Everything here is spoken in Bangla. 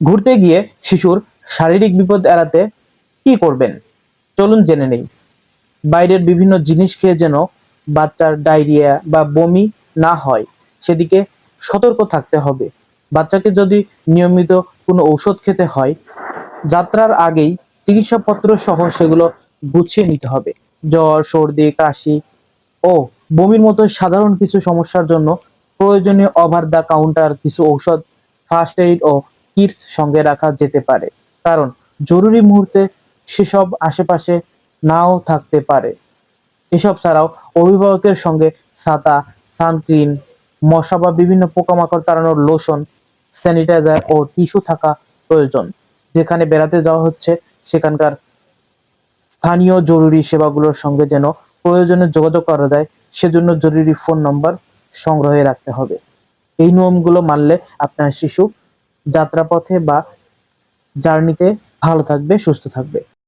ঘুরতে গিয়ে শিশুর শারীরিক বিপদ এড়াতে কি করবেন? চলুন জেনে নেই। বাইরের বিভিন্ন জিনিস খেয়ে যেন বাচ্চার ডায়রিয়া বা বমি না হয়, সেদিকে সতর্ক থাকতে হবে। বাচ্চাকে যদি নিয়মিত কোনো ঔষধ খেতে হয়, যাত্রার আগেই চিকিৎসাপত্র সহ সেগুলো গুছিয়ে নিতে হবে। জ্বর, সর্দি, কাশি ও বমির মতো সাধারণ কিছু সমস্যার জন্য প্রয়োজনীয় ওভার দ্য কাউন্টার কিছু ঔষধ, ফার্স্ট এইড ও কিটস সঙ্গে রাখা যেতে পারে। কারণ জরুরি মুহূর্তে সেসব আশেপাশে নাও থাকতে পারে। এসব ছাড়াও অভিভাবকের সঙ্গে ছাতা সানস্ক্রিন, মশা বা বিভিন্ন পোকামাকড় তাড়ানোর লোশন, স্যানিটাইজার ও টিস্যু থাকা প্রয়োজন। যেখানে বেড়াতে যাওয়া হচ্ছে, সেখানকার স্থানীয় জরুরি সেবাগুলোর সঙ্গে যেন প্রয়োজনে যোগাযোগ করা যায়, সেজন্য জরুরি ফোন নম্বর সংগ্রহে রাখতে হবে। এই নিয়মগুলো মানলে আপনার শিশু যাত্রাপথে বা জার্নিতে ভালো থাকবে সুস্থ থাকবে।